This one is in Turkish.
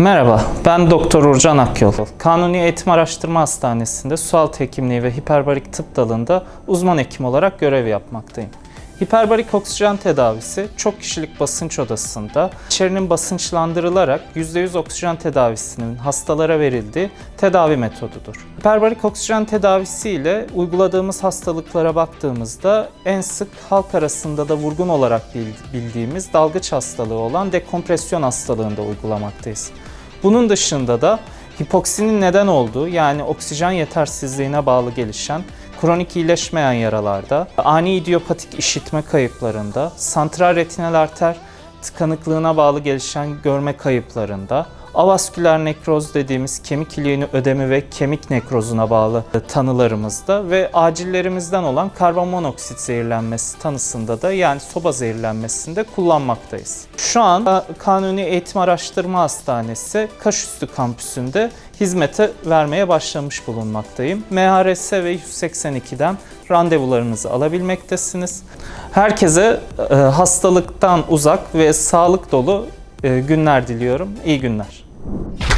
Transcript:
Merhaba, ben Doktor Urcan Akyol. Kanuni Eğitim Araştırma Hastanesi'nde sualtı hekimliği ve hiperbarik tıp dalında uzman hekim olarak görev yapmaktayım. Hiperbarik oksijen tedavisi çok kişilik basınç odasında içerinin basınçlandırılarak %100 oksijen tedavisinin hastalara verildiği tedavi metodudur. Hiperbarik oksijen tedavisi ile uyguladığımız hastalıklara baktığımızda en sık halk arasında da vurgun olarak bil- bildiğimiz dalgıç hastalığı olan dekompresyon hastalığında uygulamaktayız. Bunun dışında da hipoksinin neden olduğu yani oksijen yetersizliğine bağlı gelişen kronik iyileşmeyen yaralarda, ani idiopatik işitme kayıplarında, santral retinal arter tıkanıklığına bağlı gelişen görme kayıplarında, avasküler nekroz dediğimiz kemik iliğini ödemi ve kemik nekrozuna bağlı tanılarımızda ve acillerimizden olan karbon monoksit zehirlenmesi tanısında da yani soba zehirlenmesinde kullanmaktayız. Şu an Ka- Kanuni Eğitim Araştırma Hastanesi Kaşüstü kampüsünde hizmete vermeye başlamış bulunmaktayım. MHRS ve 182'den randevularınızı alabilmektesiniz. Herkese e, hastalıktan uzak ve sağlık dolu e, günler diliyorum. İyi günler. Thank you.